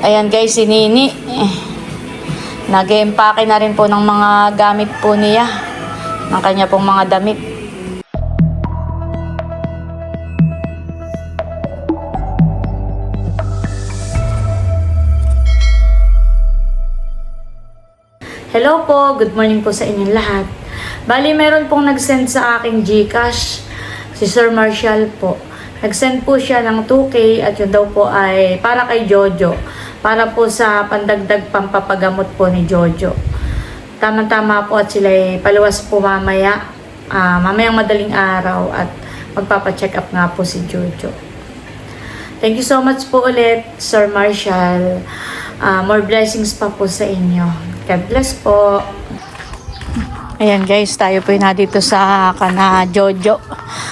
Ayan guys, si Nini. Eh, Nag-empake na rin po ng mga gamit po niya. Ng kanya pong mga damit. Hello po, good morning po sa inyong lahat. Bali, meron pong nag-send sa aking Gcash, si Sir Marshall po. Nag-send po siya ng 2K at yun daw po ay para kay Jojo. Para po sa pandagdag pampapagamot po ni Jojo. Tama-tama po at sila ay paluwas po mamaya. ah, mamayang madaling araw at magpapacheck up nga po si Jojo. Thank you so much po ulit, Sir Marshall. Ah, more blessings pa po sa inyo. God bless po. Ayan guys, tayo po na dito sa kana Jojo.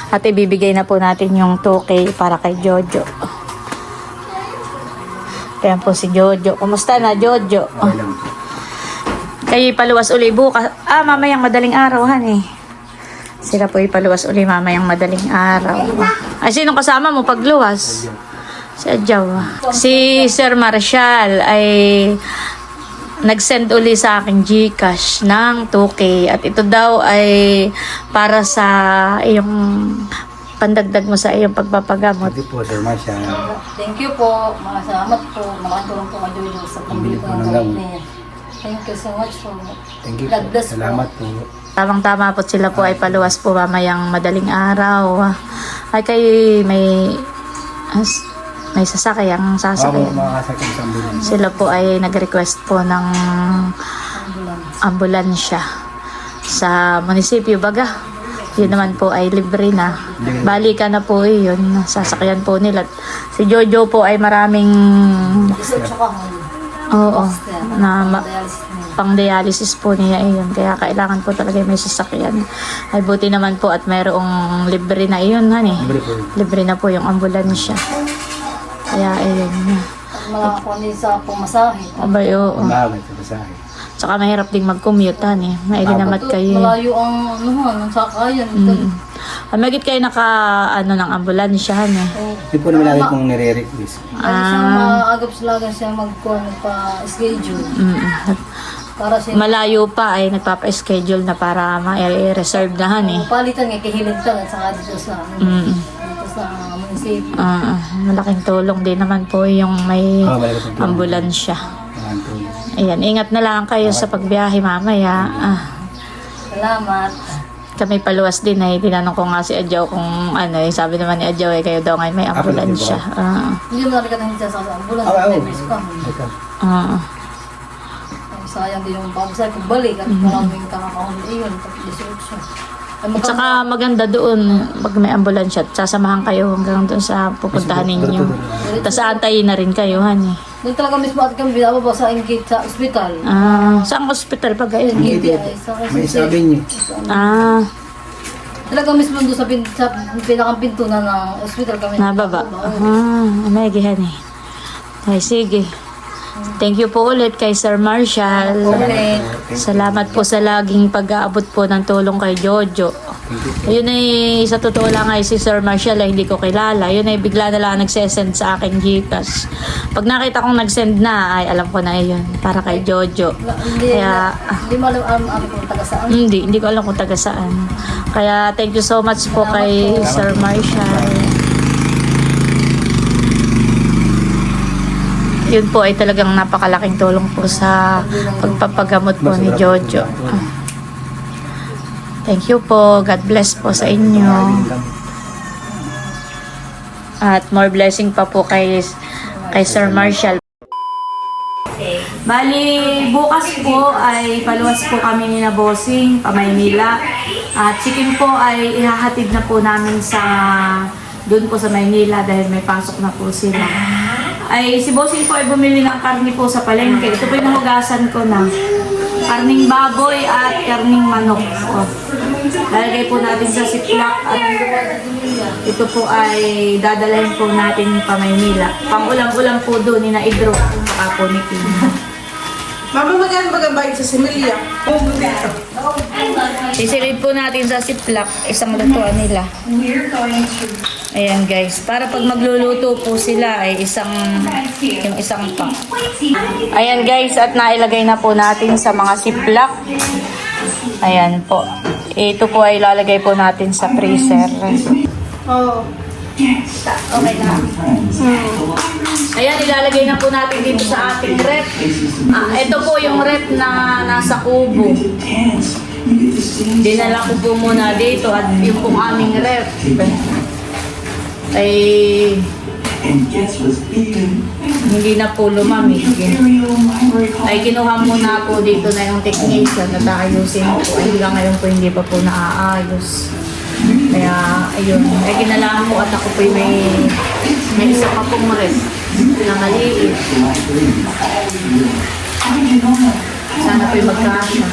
At ibibigay na po natin yung 2K para kay Jojo. Ayan po si Jojo. Kumusta na Jojo? Okay lang. Kayo ipaluwas uli bukas. Ah, mamayang madaling araw, han eh. Sila po ipaluwas uli mamayang madaling araw. Ay, sinong kasama mo pagluwas? Si Adjaw. Si Sir Marshall ay nag-send uli sa akin Gcash ng 2K at ito daw ay para sa iyong pandagdag mo sa iyong pagpapagamot. Hindi po, Sir Marcia. Thank you po. Mga salamat po. Makatulong po kay Jojo sa pambili ko ng niya. Thank you so much po. Thank you God po. bless. Salamat po. Tamang-tama po sila po ay paluwas po mamayang madaling araw. Ay kay may as- may sasakayang Ako sasakyan. makakasakit sa ambulance. Sila po ay nag-request po ng Ambulance. ambulansya sa munisipyo baga. Yun naman po ay libre na. Balikan na po eh, yun. Sasakyan po nila. Si Jojo po ay maraming oo, na ma- pang dialysis po niya iyon. Kaya kailangan po talaga may sasakyan. Ay buti naman po at mayroong libre na iyon, hani. Libre po. Libre na po yung ambulansya. Kaya ayun. Mga kundi sa pumasahe. Abay, oo. Mahagay sa basahe. Tsaka mahirap ding mag-commute, hani. Mailinamat kayo. eh. Malayo ang ano hon, ang sakayan. Mm. Ay, magit kayo naka, ano, ng ambulansya, hani. Oh. Hindi po naman lagi pong nire-request. Lagi siyang maagap sila siya mag-call pa schedule Mm. para siya Malayo pa ay nagpapa-schedule na para ma-reserve na, hani. palitan nga kahilid ka at saka dito sa ano, Mm. dito sa. Ah, malaking tulong din naman po yung may Oo, malaki po. ambulansya. Ayan, ingat na lang kayo sa pagbiyahe mamaya. Ah, Salamat. kami paluwas din ay tinanong ko nga si Adjaw kung ano, eh, sabi naman ni Adjaw eh, kayo daw ngayon may ambulansya. Ah, Hindi mo narikat ang sa ambulance. Oo, oo. Ah, Ang sayang din yung pagsay kung balik at maraming kakakahon iyon. Tapos 18. At saka maganda doon pag may ambulansya at sasamahan kayo hanggang doon sa pupuntahan ninyo. Tapos aantayin na rin kayo, hani. Doon talaga mismo at kami binababa sa ingit sa ospital. Ah, saan hospital pa kayo? Sa May kasi. sabi niyo. Ah, Talaga mismo doon sa, pin, sa pinakang pintunan ng ospital kami. nababa. Ah, may gihan eh. Ay, sige. Thank you po ulit kay Sir Marshall. Ulit. Salamat po sa laging pag-aabot po ng tulong kay Jojo. Yun ay, sa totoo lang ay si Sir Marshall ay hindi ko kilala. Yun ay bigla na lang nagsesend sa akin Gcash. Pag nakita kong nagsend na, ay alam ko na yun. Para kay Jojo. Hindi, Kaya, hindi mo alam alam alam kung taga saan. hindi, hindi ko alam kung taga saan. Kaya thank you so much po kay Sir Marshall. Yun po ay talagang napakalaking tulong po sa pagpapagamot po ni Jojo. Thank you po. God bless po sa inyo. At more blessing pa po kay, kay Sir Marshall. Bali, bukas po ay paluwas po kami ni na Bossing, pa Maynila. At chicken po ay ihahatid na po namin sa doon po sa Maynila dahil may pasok na po sila. Ay, si Bossing po ay bumili ng karni po sa palengke. Ito po yung nahugasan ko na. Karning baboy at karning manok. O. Lalagay po natin sa siplak at ito po ay dadalhin po natin pa Maynila. Pang ulam-ulam po doon ni na Idro. Saka po ni Kim. Mama, magkano magabay sa similya? Pumunta dito. Sisilid po natin sa siplak, isang lutuan nila. Ayan guys, para pag magluluto po sila ay isang, yung isang pack. Ayan guys, at nailagay na po natin sa mga siplak. Ayan po. Ito po ay lalagay po natin sa freezer. Oo. Okay na. Ayan, ilalagay na po natin dito sa ating rep. Ah, ito po yung rep na nasa kubo. Dinala ko po muna dito at yung pong aming rep ay hindi na po lumamig. Ay kinuha muna po dito na yung technician at aayusin po. Ay hanggang ngayon po hindi pa po naaayos. Kaya, ayun. Ay, kinalaman ko at ako po may, may isa pa pong rep na maliit. Sana po'y magkasya.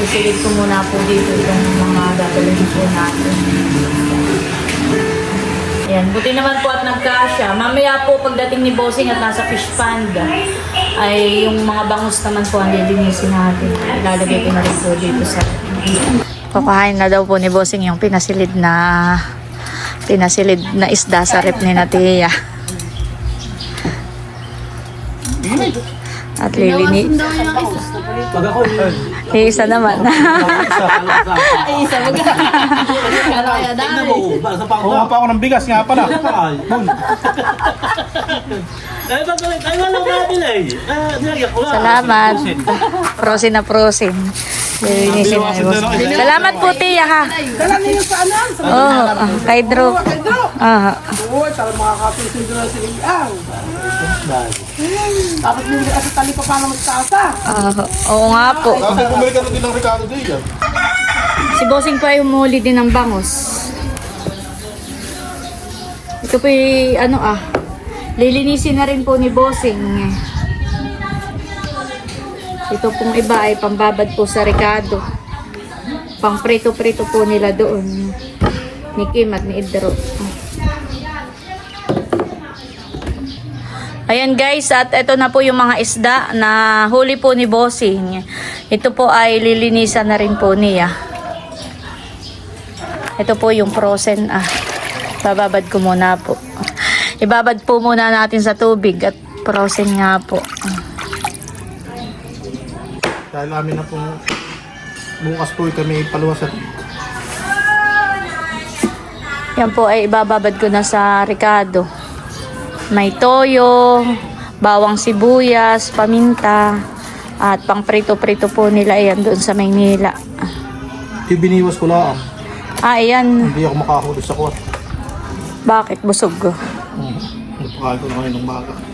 Isilid ko muna po dito itong mga gagawin po natin. Yan, buti naman po at nagkasya. Mamaya po pagdating ni Bossing at nasa fish panda, ay yung mga bangus naman po ang lilinisin natin. Ilalagay ko na rin po dito sa... Pakahain na daw po ni Bossing yung pinasilid na pinasilid na isda sa rep ni Natia. At lilini. Pag ako yun. Yung isa naman. Ay, isa mag Ano kaya dami? Kuha pa ako ng bigas nga pala. Ay, pag ay wala ko nabili. Ah. Salamat. Prosin na prosin. Lilinisin na Boss. Salamat po, Tia, ha. Dala niyo sa anan. Sa Oo, oh, kay Drew. Ah, Oo, para makakapinsin doon sa Iliang. Tapos hindi kasi tali pa paano magkasa. ah, oo nga po. Kasi bumili ka din ng Ricardo Diaz. Si Bossing pa ay humuli din ng bangos. Ito po yung, ano ah, lilinisin na rin po ni Bossing. Ito pong iba ay pambabad po sa Ricardo. Pang prito-prito po nila doon. Ni Kim at ni Idro. Ayan guys, at ito na po yung mga isda na huli po ni Bossing. Ito po ay lilinisan na rin po niya. Ito po yung frozen. Ah, bababad ko muna po. Ibabad po muna natin sa tubig at frozen nga po. Dahil amin na pong bukas po kami paluwasan. Yan po ay ibababad ko na sa Ricardo. May toyo, bawang sibuyas, paminta, at pang prito-prito po nila yan doon sa Maynila. Ibiniwas ko lang. Ah, ayan. Hindi ako makahuli sa kuwat. Bakit? Busog ko. Hmm. Nagpakain ko na ngayon ng baga.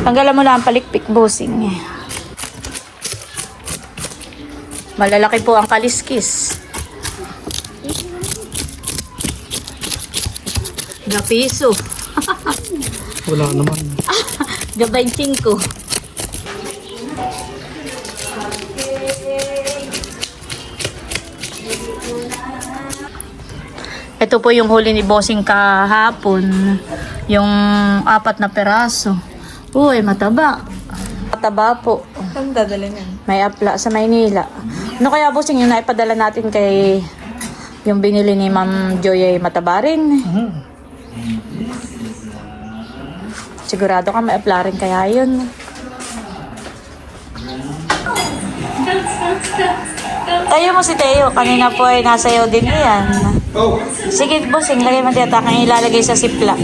Tanggalan mo lang ang palikpik, bossing. Malalaki po ang kaliskis. Na piso. Wala naman. Gabay 5. Ito po yung huli ni Bossing kahapon. Yung apat na peraso. Uy, mataba. Mataba po. Saan dadala niyan? May apla sa Maynila. Ano kaya Bossing yung naipadala natin kay yung binili ni Ma'am Joy ay mataba rin? Sigurado ka may apla rin kaya yun. Tayo mo si Teo. Kanina po ay nasayaw din yan. Sige, bossing. Lagay mo tiyata kang ilalagay sa ziplock.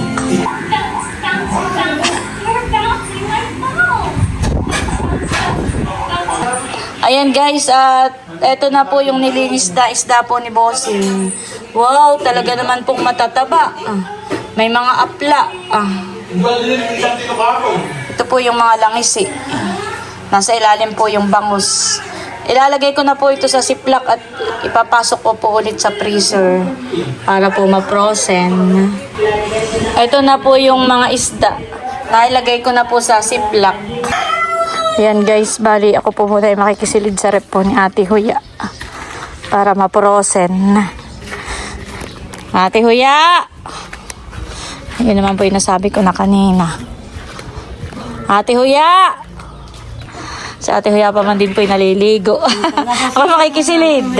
Ayan guys, at eto na po yung nilinis na isda po ni Bossing. Wow, talaga naman pong matataba. Ah, may mga apla. Ah. Ito po yung mga langis eh. Nasa ilalim po yung bangus. Ilalagay ko na po ito sa ziplock at ipapasok ko po ulit sa freezer para po ma-frozen. Ito na po yung mga isda. Nailagay ko na po sa ziplock. Ayan guys, bali ako po muna ay makikisilid sa rep po ni Ate Huya para ma-frozen. Ate Huya! Yun naman po yung nasabi ko na kanina. Ate Huya! Si Ate Huya pa man din po yung naliligo. Ako makikisilid.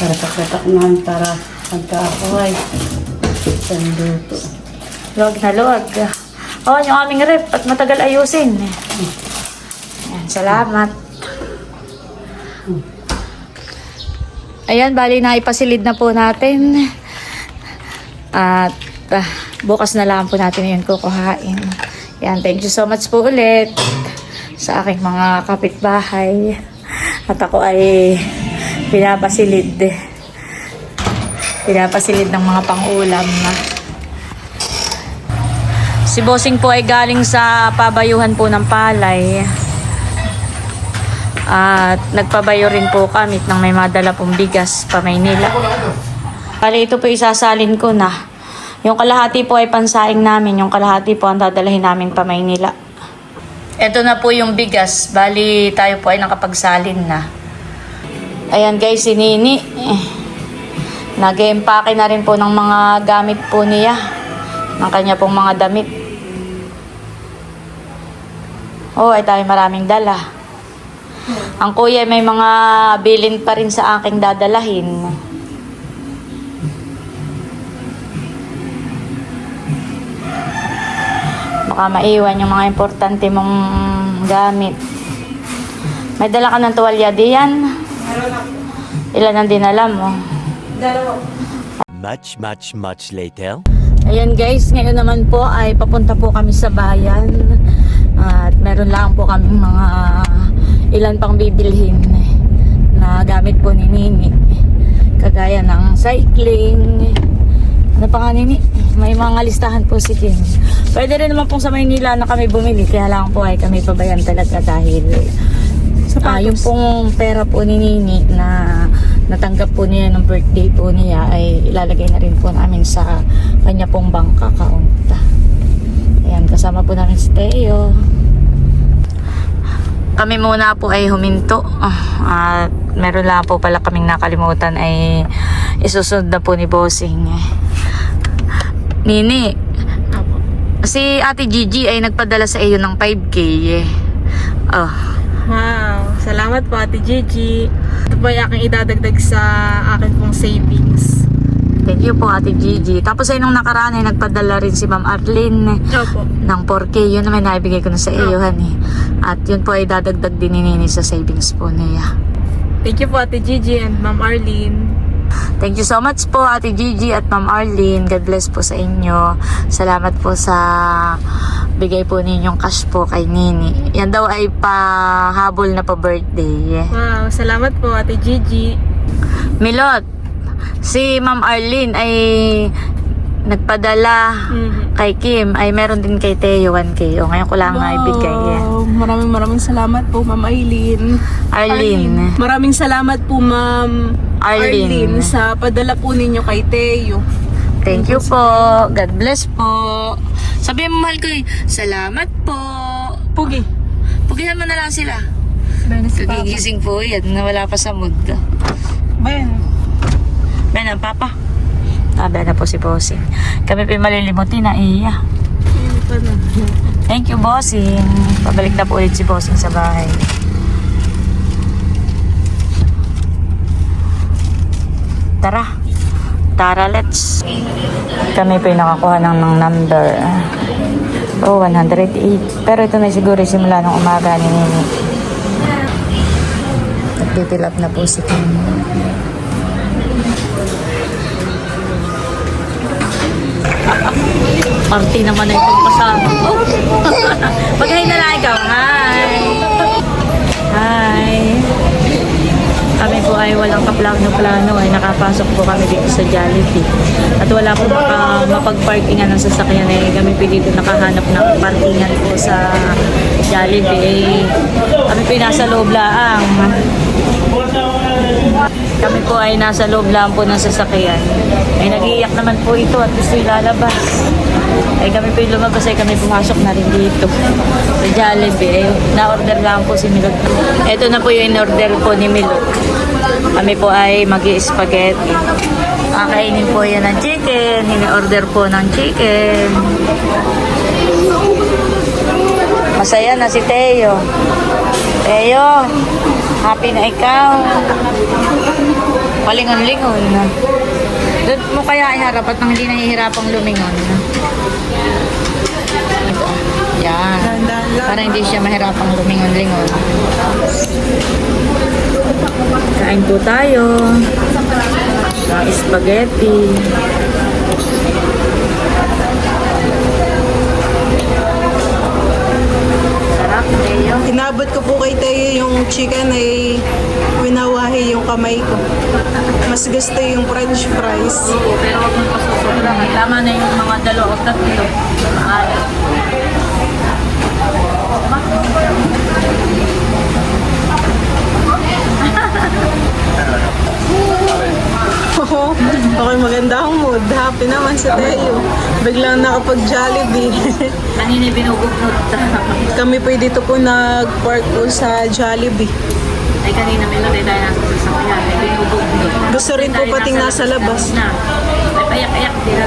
Para pagkatak naman para pagkaakuhay. Sanduto. Luwag na luwag. Oh, yung aming rep at matagal ayusin. Ayan, salamat. Ayan, bali na ipasilid na po natin. At ah, bukas na lang po natin yun kukuhain. Yan, thank you so much po ulit sa aking mga kapitbahay. At ako ay pinapasilid. Pinapasilid ng mga pangulam na. Si Bossing po ay galing sa pabayuhan po ng palay. At nagpabayo rin po kami nang may madala pong bigas pa Maynila. Kali ito po isasalin ko na. Yung kalahati po ay pansaing namin. Yung kalahati po ang dadalahin namin pa Maynila. Ito na po yung bigas. Bali tayo po ay nakapagsalin na. Ayan guys, si Nini. Eh, Nag-empake na rin po ng mga gamit po niya. Ng kanya pong mga damit. Oh, ay tayo maraming dala. Ang kuya may mga bilin pa rin sa aking dadalahin. Baka maiwan yung mga importante mong gamit. May dala ka ng tuwalya diyan? Ilan ang dinala mo? Much, much, much later. Ayan guys, ngayon naman po ay papunta po kami sa bayan. At meron lang po kami mga ilan pang bibilhin na gamit po ni Nini. Kagaya ng cycling. Ano pa nga Nini? May mga listahan po si Kim. Pwede rin naman pong sa Maynila na kami bumili. Kaya lang po ay kami pabayan talaga dahil Ah, yung pong pera po ni Nini na natanggap po niya ng birthday po niya ay ilalagay na rin po namin sa kanya pong bank account. Ayan, kasama po namin si Teo. Kami muna po ay huminto. At meron lang po pala kaming nakalimutan ay isusunod na po ni Bossing. Nini, si Ate Gigi ay nagpadala sa iyo ng 5K. eh. Oh, Wow, salamat po Ate Gigi. Po yung aking idadagdag sa akin pong savings. Thank you po Ate Gigi. Tapos ay nung nakaraan ay nagpadala rin si Ma'am Arlene Opo. ng 4K. Yun naman naibigay ko na sa iyo, honey. At yun po ay dadagdag din ni Nini sa savings po niya. Thank you po Ate Gigi and Ma'am Arlene. Thank you so much po Ate Gigi at Ma'am Arlene. God bless po sa inyo. Salamat po sa bigay po ninyong cash po kay Nini. Yan daw ay pahabol na pa birthday. Wow, salamat po Ate Gigi. Milot, si Ma'am Arlene ay nagpadala Mhm. kay Kim ay meron din kay Teo 1K. O ngayon ko lang na ibigay. eh. Wow, maraming maraming salamat po Ma'am Aileen. Arlene. Maraming salamat po Ma'am Arlene. sa padala po ninyo kay Teo. Thank you po. God bless po. Sabihin mo mahal ko eh, salamat po. Pugi. Pugihan mo na lang sila. Kagigising po yan, nawala pa sa mood. Ben. Ben, ang papa. Ben na po si Bossing. Kami pa yung malilimutin na iya. Thank you, Bossing. Pabalik na po ulit si Bossing sa bahay. Tara. Tara, let's. Kami po yung nakakuha ng, ng number. Oh, 108. Pero ito na siguro simula ng umaga ni Nini. Nagtitilap na po si Kim. Party naman na itong kasama ko. Mag-hi na lang ikaw. Hi! Hi! Kami po ay walang kaplano-plano ay nakapasok po kami dito sa Jollibee. At wala po maka, mapag-parkingan ng sasakyan ay kami po dito nakahanap ng parkingan po sa Jollibee. Eh, kami po ay nasa loob laang. Kami po ay nasa loob lang po ng sasakyan. Ay nag-iiyak naman po ito at gusto ilalabas. Ay kami po yung lumabas ay kami pumasok na rin dito. Sa Jollibee. Eh, na-order lang po si Milot. Ito na po yung in-order po ni Milot. Kami po ay mag spaghetti Kakainin po yan ng chicken. Ini-order po ng chicken. Masaya na si Teo. Teo, happy na ikaw. Palingon-lingon na. Doon mo kaya iharap at nang hindi nahihirapang lumingon. Ito. Yan. Para hindi siya mahirapang lumingon-lingon. Kain po tayo. Spaghetti. Sarap, Teo. Inabot ko po kay Teo yung chicken ay winawahi yung kamay ko. Mas gusto yung french fries. Oo, pero huwag mong pasusobra. Tama na yung mga dalawa o tatlo. Maalat. Oo. okay, maganda ang mood. Happy naman si Teo. Biglang nakapag-Jollibee. Kanina binugugnot. Kami po dito po nag-park po sa Jollibee. Ay kanina may tayo nasa sa kaya. Ay binugugnot. Gusto rin po pating nasa labas. Na. Ay payak-ayak din.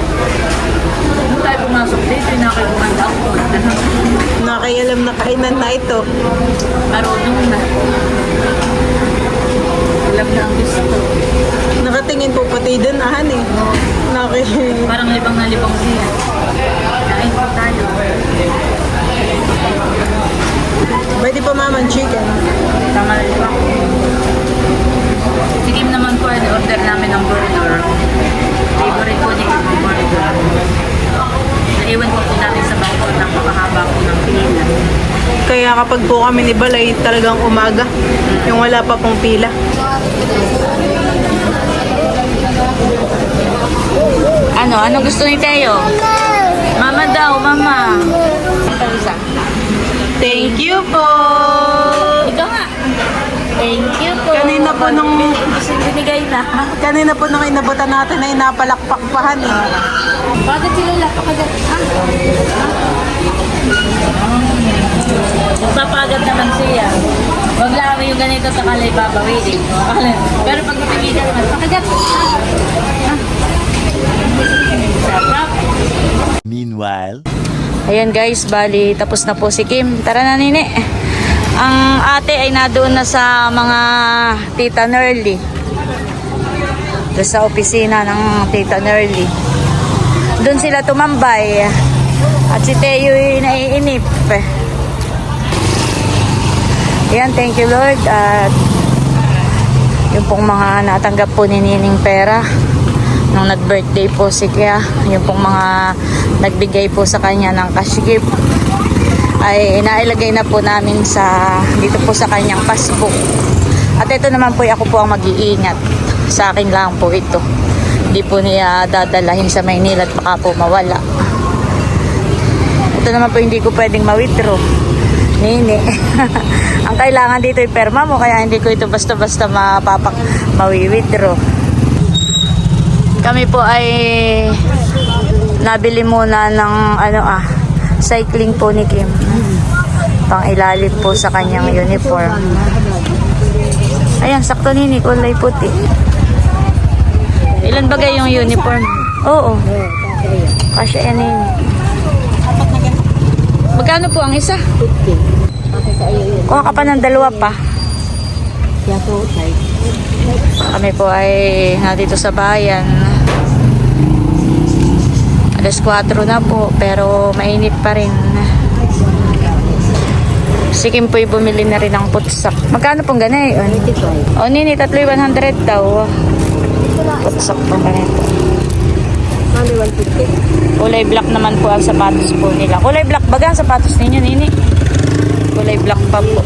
Nung tayo pumasok dito, yung nakagumanda ako. Nakayalam na kainan na ito. Marunong na. Alam na ang gusto. Nakatingin po pati dun, ahan eh. Naki... Parang libang na libang siya. Kain po tayo. Pwede pa maman chicken. Tama rin po ako. Si Kim naman po, order namin ng burger. Favorite po ni Kim ang burger. Naiwan po po natin sa bangko ng makahaba po ng pila. Kaya kapag po kami ni Balay, talagang umaga. Yung wala pa pong pila. Ano? Ano gusto ni Teo? Mama daw, mama. Thank you po! Ikaw nga. Thank you po. Kanina po nung- binigay na. Kanina po nung inabutan natin ay napalakpakpahan eh. Bakit sila lapakagat? Magpapagat naman siya. Huwag lang yung ganito sa kalay babawiin. Pero pag mapigil naman, pakagat. Meanwhile, Ayan guys, bali tapos na po si Kim. Tara na nini. Ang ate ay nadoon na sa mga tita Nerly. Doon sa opisina ng tita Nerly. Doon sila tumambay. At si Teo ay naiinip. Ayan, thank you Lord. At yung pong mga natanggap po ni Nining pera nung nag-birthday po si Kya, yung pong mga nagbigay po sa kanya ng cash gift ay inailagay na po namin sa dito po sa kanyang passbook. At ito naman po ako po ang mag-iingat. Sa akin lang po ito. Hindi po niya dadalahin sa Maynila at baka po mawala. Ito naman po hindi ko pwedeng ma-withdraw. Nini. ang kailangan dito ay perma mo kaya hindi ko ito basta-basta mapapak mawi-withdraw. Kami po ay nabili muna ng ano ah, cycling po ni Kim. Pang ilalim po sa kanyang uniform. Ayan, sakto nini, kulay puti. Ilan ba yung uniform? Oo. Kasya yan nini. Magkano po ang isa? 50. Kuha ka pa ng dalawa pa. Kami po ay nandito sa bayan. Alas 4 na po, pero mainit pa rin. Si Kim po'y bumili na rin ng putsak. Magkano pong ganay? O, nini, tatlo'y 100 daw. Putsak po ganito. Kulay black naman po ang sapatos po nila. Kulay black baga ang sapatos ninyo, nini? Kulay black pa po.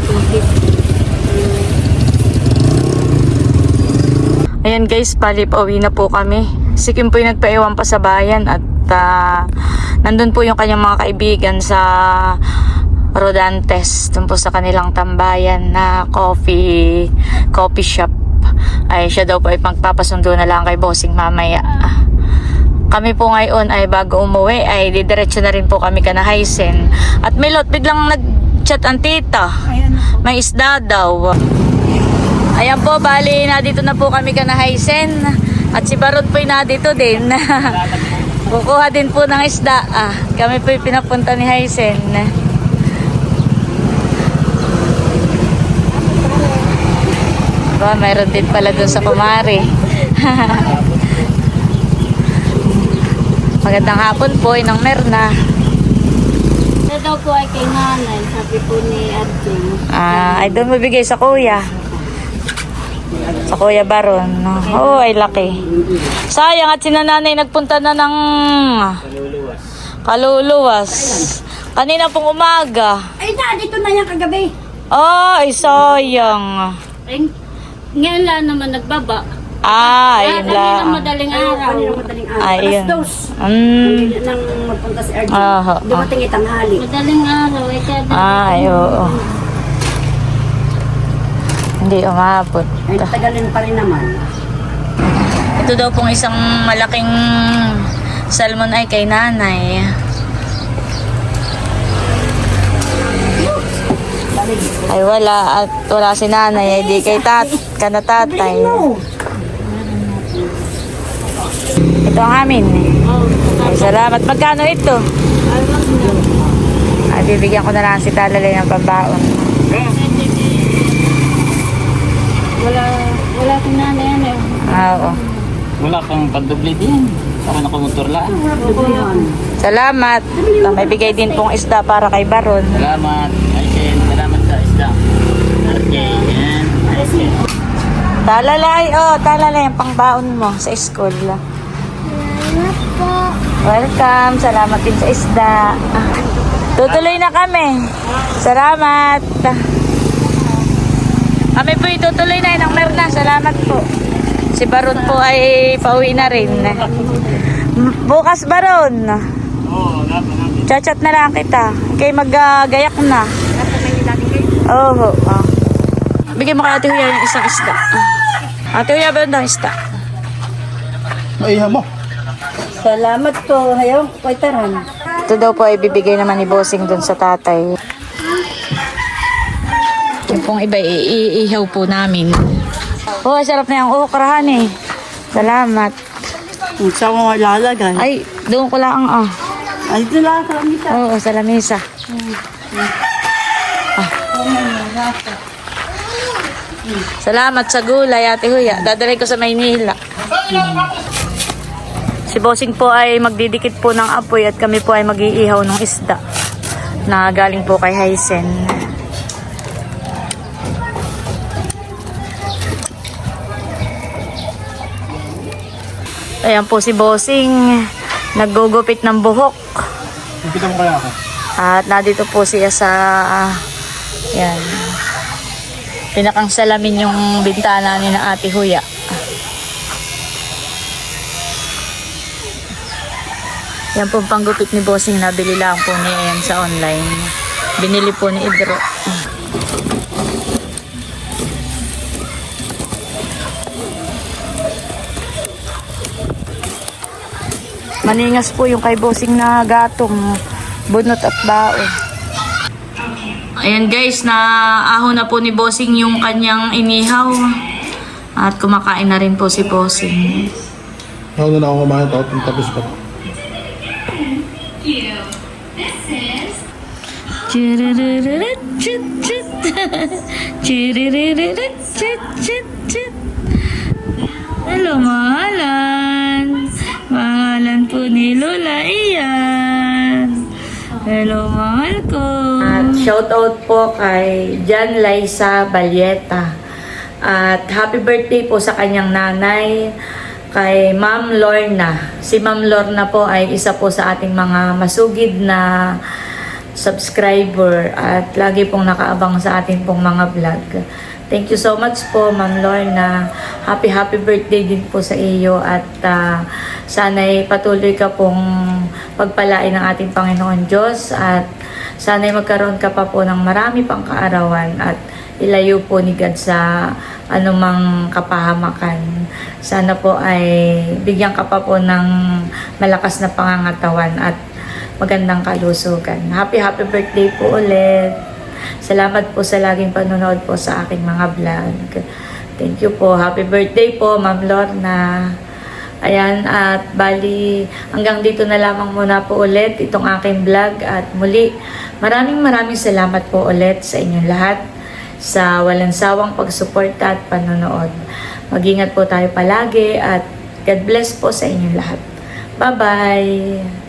Ayan guys, pali pauwi na po kami. Si Kim po yung nagpaiwan pa sa bayan at ah, nandun po yung kanyang mga kaibigan sa Rodantes, dun po sa kanilang tambayan na coffee coffee shop. Ay siya daw po ay magpapasundo na lang kay bossing mamaya. Kami po ngayon ay bago umuwi ay didiretso na rin po kami ka na Hysen. At Milot, biglang nag-chat ang tita. May isda daw. Ayan po, bali na dito na po kami ka na Hysen. At si Barot po na dito din. Kukuha din po ng isda. Ah, kami po pinapunta ni Hysen. Ba, mayroon din pala dun sa kumari. Magandang hapon po, Inang Merna. Ito daw po ay kay nanay, sabi po ni Arjun. Ah, ay doon mabigay sa kuya. Sa kuya Baron. Oo, ay laki. Sayang at sinananay nagpunta na ng kaluluwas. Kanina pong umaga. Ay na, dito na yan kagabi. Oh, ay sayang. Ay, ngayon lang naman nagbaba. Ah, Kaya ayun kanina lang. madaling araw. Kanina madaling araw. Ayun. dos. Mm. Nang magpunta si Arjun. Ah, ah. Dumating itanghali. Madaling araw. Ay, kada. Ah, ay, oo. Hindi umabot. Ay, tagalin pa rin naman. Ito daw pong isang malaking salmon ay kay nanay. Ay wala at wala si nanay ay di kay tat kana tatay. Ito ang amin. Ay, salamat. Magkano ito? Ay, bibigyan ko na lang si Talalay ng pambaon. Wala, wala si nanay ano. Ah, Oo. Wala kang pandubli din. Para nakamotor lang. Salamat. Ito, May bigay din pong isda para kay Baron. Salamat. Aysen, salamat sa isda. RJ, yan. Talalay, oh, talalay ang pangbaon mo sa school. Welcome, salamat din sa isda. Tutuloy na kami. Salamat. Kami po itutuloy na ng Merna. Salamat po. Si Baron po ay pauwi na rin. Bukas Baron. Chat-chat na lang kita. Kay mag-gayak na. Oo. Oh, Bigyan mo kay Ate Huya yung isang isda. Ate Huya, ba yung isda? Maiha mo. Salamat po. Hayaw, ko'y taran. Ito daw po ay bibigay naman ni Bossing dun sa tatay. Yung pong iba, iihaw po namin. Oh, sarap na yung okrahan eh. Salamat. Saan mo lalagay? Ay, doon ko lang ah. Ay, ito lang sa lamisa. Oo, sa lamesa. Ah. Salamat sa gulay, Ate Huya. Dadalhin ko sa Maynila. Si Bossing po ay magdidikit po ng apoy at kami po ay mag-iihaw ng isda na galing po kay Hysen. Ayan po si Bossing. Naggugupit ng buhok. Kita mo kaya ako. At nandito po siya sa ah, yan. Pinakang salamin yung bintana ni na Ate Huya. Yan po ang panggupit ni Bossing nabili lang po niya yan sa online. Binili po ni Idro. Maningas po yung kay Bossing na gatong bunot at baon. Ayan guys, na ahon na po ni Bossing yung kanyang inihaw. At kumakain na rin po si Bossing. Ako na ako kumain tapos tapos pa. Hello, mahalan. Mahalan po ni Lola iyan. Hello, mahal ko. At shout out po kay Jan Liza Balyeta. At happy birthday po sa kanyang nanay, kay Ma'am Lorna. Si Ma'am Lorna po ay isa po sa ating mga masugid na subscriber at lagi pong nakaabang sa ating pong mga vlog. Thank you so much po, Ma'am Lorna. Happy, happy birthday din po sa iyo at ah, sana'y patuloy ka pong pagpalain ng ating Panginoon Diyos at sana'y magkaroon ka pa po ng marami pang kaarawan at ilayo po ni God sa anumang kapahamakan. Sana po ay bigyan ka pa po ng malakas na pangangatawan at magandang kalusugan. Happy happy birthday po ulit. Salamat po sa laging panonood po sa aking mga vlog. Thank you po. Happy birthday po, Ma'am Lorna. Ayan, at bali, hanggang dito na lamang muna po ulit itong aking vlog. At muli, maraming maraming salamat po ulit sa inyong lahat sa walang sawang pagsuporta at panonood. Mag-ingat po tayo palagi at God bless po sa inyong lahat. Bye-bye!